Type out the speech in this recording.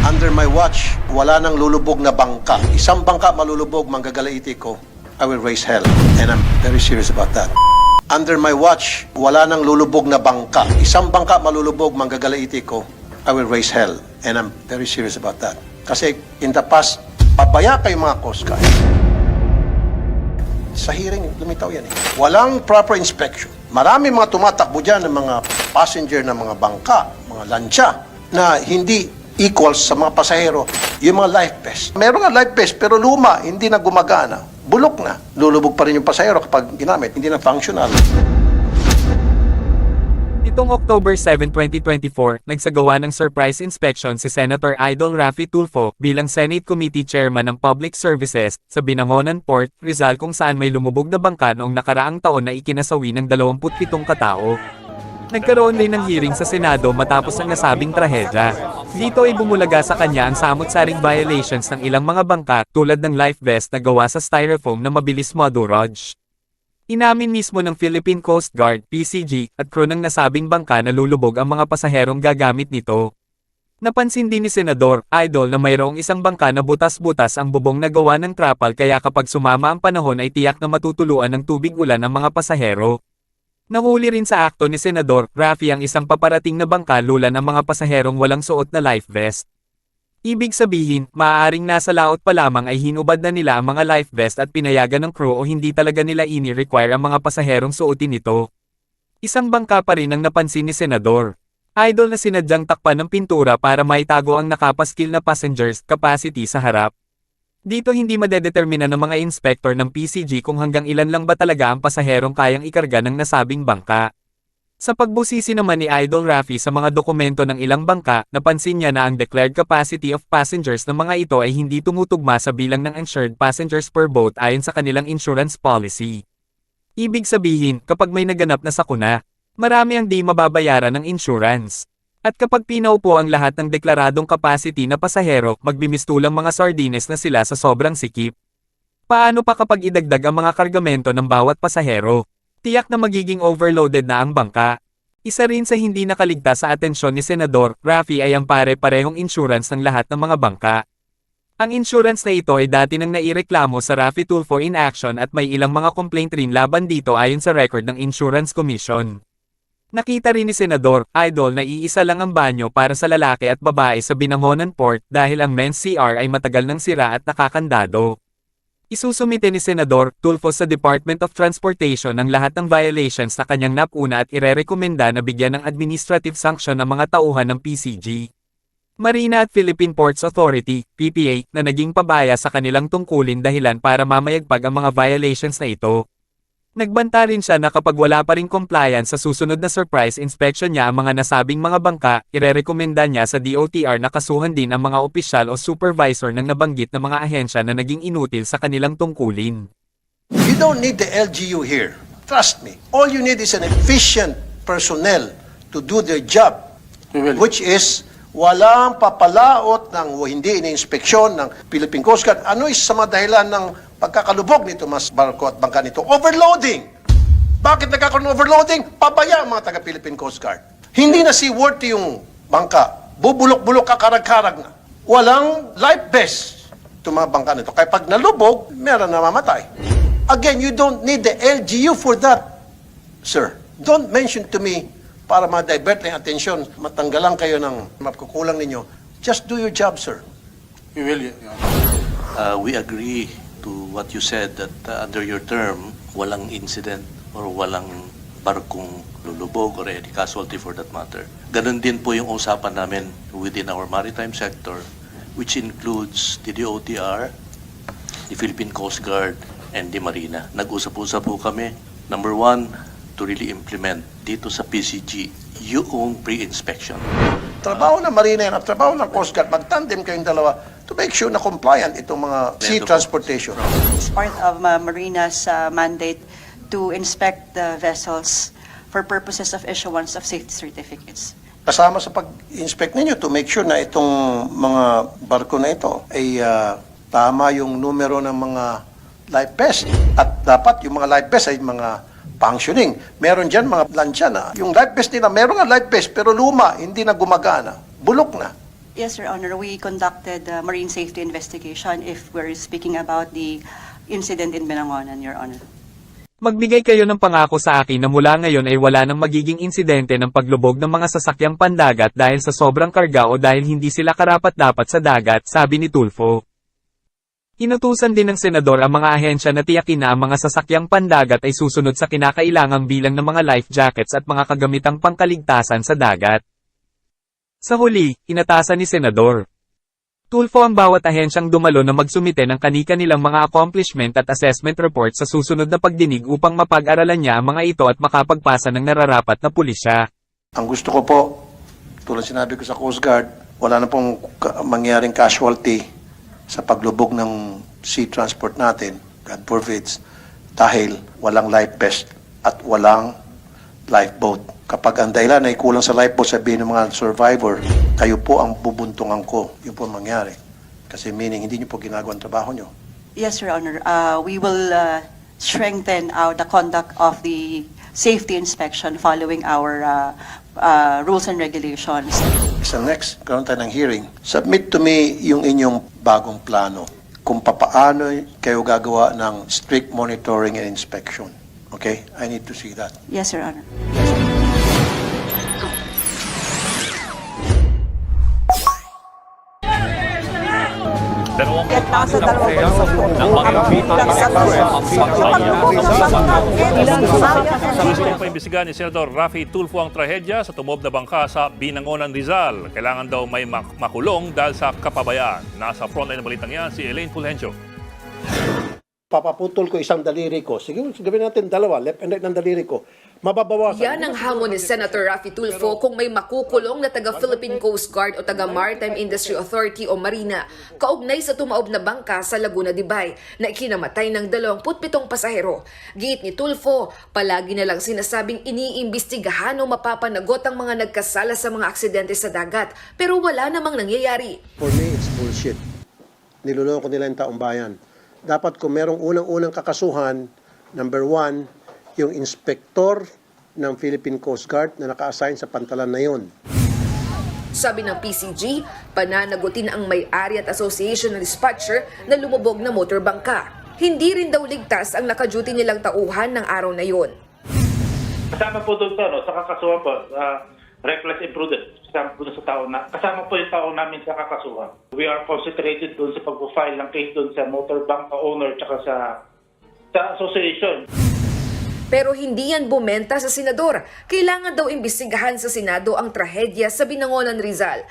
Under my watch, wala nang lulubog na bangka. Isang bangka malulubog, manggagalaiti ko, I will raise hell. And I'm very serious about that. Under my watch, wala nang lulubog na bangka. Isang bangka malulubog, manggagalaiti ko, I will raise hell. And I'm very serious about that. Kasi in the past, pabaya kayo mga Coast Guard. Sa hearing, lumitaw yan eh. Walang proper inspection. Marami mga tumatakbo dyan ng mga passenger ng mga bangka, mga lansya, na hindi equals sa mga pasahero, yung mga life vest. Meron nga life vest, pero luma, hindi na gumagana. Bulok na. Lulubog pa rin yung pasahero kapag ginamit, hindi na functional. Itong October 7, 2024, nagsagawa ng surprise inspection si Senator Idol Rafi Tulfo bilang Senate Committee Chairman ng Public Services sa Binangonan Port, Rizal kung saan may lumubog na bangka noong nakaraang taon na ikinasawi ng 27 katao. Nagkaroon din ng hearing sa Senado matapos ang nasabing trahedya. Dito ay bumulaga sa kanya ang samot-saring violations ng ilang mga bangka tulad ng life vest na gawa sa styrofoam na mabilis madurage. Inamin mismo ng Philippine Coast Guard, PCG, at crew ng nasabing bangka na lulubog ang mga pasaherong gagamit nito. Napansin din ni Senador, Idol na mayroong isang bangka na butas-butas ang bubong na gawa ng trapal kaya kapag sumama ang panahon ay tiyak na matutuluan ng tubig ulan ang mga pasahero. Nahuli rin sa akto ni Senador, Rafi ang isang paparating na bangka lulan ang mga pasaherong walang suot na life vest. Ibig sabihin, maaaring nasa laot pa lamang ay hinubad na nila ang mga life vest at pinayagan ng crew o hindi talaga nila ini-require ang mga pasaherong suotin ito. Isang bangka pa rin ang napansin ni Senador. Idol na sinadyang takpan ng pintura para maitago ang nakapaskil na passengers capacity sa harap. Dito hindi madedetermina ng mga inspector ng PCG kung hanggang ilan lang ba talaga ang pasaherong kayang ikarga ng nasabing bangka. Sa pagbusisi naman ni Idol Rafi sa mga dokumento ng ilang bangka, napansin niya na ang declared capacity of passengers ng mga ito ay hindi tumutugma sa bilang ng insured passengers per boat ayon sa kanilang insurance policy. Ibig sabihin, kapag may naganap na sakuna, marami ang di mababayaran ng insurance. At kapag pinaupo ang lahat ng deklaradong capacity na pasahero, magbimistulang mga sardines na sila sa sobrang sikip. Paano pa kapag idagdag ang mga kargamento ng bawat pasahero? Tiyak na magiging overloaded na ang bangka. Isa rin sa hindi nakaligtas sa atensyon ni Senador, Rafi ay ang pare-parehong insurance ng lahat ng mga bangka. Ang insurance na ito ay dati nang naireklamo sa Rafi Tulfo in action at may ilang mga complaint rin laban dito ayon sa record ng Insurance Commission. Nakita rin ni Senador, Idol na iisa lang ang banyo para sa lalaki at babae sa Binangonan Port dahil ang men's CR ay matagal nang sira at nakakandado. Isusumite ni Senador Tulfo sa Department of Transportation ang lahat ng violations na kanyang napuna at irerekomenda na bigyan ng administrative sanction ng mga tauhan ng PCG. Marina at Philippine Ports Authority, PPA, na naging pabaya sa kanilang tungkulin dahilan para mamayagpag ang mga violations na ito. Nagbanta rin siya na kapag wala pa rin compliance sa susunod na surprise inspection niya ang mga nasabing mga bangka, irerekomenda niya sa DOTR na kasuhan din ang mga opisyal o supervisor ng nabanggit na mga ahensya na naging inutil sa kanilang tungkulin. You don't need the LGU here. Trust me. All you need is an efficient personnel to do their job. Which is, walang papalaot ng hindi iniinspeksyon ng Philippine Coast Guard. Ano is sa mga dahilan ng pagkakalubog nito mas barko at bangka nito? Overloading! Bakit nagkakaroon ng overloading? Pabaya ang mga taga-Philippine Coast Guard. Hindi na seaworthy yung bangka. Bubulok-bulok kakarag-karag na. Walang life vest itong mga bangka nito. Kaya pag nalubog, meron na mamatay. Again, you don't need the LGU for that, sir. Don't mention to me para ma-divert na yung atensyon, matanggalan kayo ng mapkukulang ninyo. Just do your job, sir. We will, Your Uh, we agree to what you said that uh, under your term, walang incident or walang barkong lulubog or any casualty for that matter. Ganon din po yung usapan namin within our maritime sector, which includes the DOTR, the Philippine Coast Guard, and the Marina. Nag-usap-usap po kami. Number one, to really implement dito sa PCG yung pre-inspection. Trabaho ng Marina yan at trabaho ng Coast Guard, mag-tandem kayong dalawa to make sure na compliant itong mga sea transportation. It's part of uh, Marina's uh, mandate to inspect the vessels for purposes of issuance of safety certificates. Kasama sa pag-inspect ninyo to make sure na itong mga barko na ito ay ah, tama yung numero ng mga life vest. At dapat yung mga life vest ay mga functioning. Meron dyan mga lansya na yung life vest nila, meron nga life vest pero luma, hindi na gumagana. Bulok na. Yes, Your Honor, we conducted a marine safety investigation if we're speaking about the incident in Benangonan, Your Honor. Magbigay kayo ng pangako sa akin na mula ngayon ay wala nang magiging insidente ng paglubog ng mga sasakyang pandagat dahil sa sobrang karga o dahil hindi sila karapat-dapat sa dagat, sabi ni Tulfo. Inutusan din ng senador ang mga ahensya na tiyakin na ang mga sasakyang pandagat ay susunod sa kinakailangang bilang ng mga life jackets at mga kagamitang pangkaligtasan sa dagat. Sa huli, inatasan ni Senador. Tulfo ang bawat ahensyang dumalo na magsumite ng kanika nilang mga accomplishment at assessment report sa susunod na pagdinig upang mapag-aralan niya ang mga ito at makapagpasa ng nararapat na pulisya. Ang gusto ko po, tulad sinabi ko sa Coast Guard, wala na pong mangyaring casualty sa paglubog ng sea transport natin, God forbids, dahil walang life vest at walang lifeboat. Kapag ang dahilan ay kulang sa lifeboat, sabihin ng mga survivor, kayo po ang bubuntungan ko. Yun po ang mangyari. Kasi meaning, hindi nyo po ginagawa ang trabaho nyo. Yes, Your Honor, uh, we will uh, strengthen our, the conduct of the safety inspection following our uh, uh, rules and regulations. Sa next, karoon tayo ng hearing, submit to me yung inyong bagong plano kung papaano kayo gagawa ng strict monitoring and inspection. Okay? I need to see that. Yes, Your Honor. Nasa dalawang pagsusunod. ng mga Bilang sa Gusto ni Senador Rafi Tulfo ang trahedya sa tumob na bangka sa Binangonan, Rizal. Kailangan daw may mak- makulong dahil sa kapabayaan. Nasa frontline ng balitang yan si Elaine Fulgencio. Papaputol ko isang daliri ko. Sige, gawin natin dalawa, left and right ng daliri ko. Mababawasan. Yan ang hamon ni Senator Raffy Tulfo kung may makukulong na taga-Philippine Coast Guard o taga-Maritime Industry Authority o Marina kaugnay sa tumaob na bangka sa Laguna de Bay na ikinamatay ng 27 pasahero. Giit ni Tulfo, palagi na lang sinasabing iniimbestigahan o mapapanagot ang mga nagkasala sa mga aksidente sa dagat pero wala namang nangyayari. For me, it's bullshit. Niloloko nila yung taong bayan. Dapat kung merong unang-unang kakasuhan, number one, yung inspektor ng Philippine Coast Guard na naka-assign sa pantalan na yon. Sabi ng PCG, pananagutin ang may-ari at association ng dispatcher na lumubog na motor bangka. Hindi rin daw ligtas ang nakaduty nilang tauhan ng araw na yon. Kasama po doon sa, no, sa kakasuhan po, uh, reckless imprudent. Kasama po sa tao na, kasama po yung tao namin sa kakasuhan. We are concentrated doon sa pag-file ng case doon sa motor bank owner tsaka sa sa association. Pero hindi yan bumenta sa senador. Kailangan daw imbestigahan sa Senado ang trahedya sa Binangonan Rizal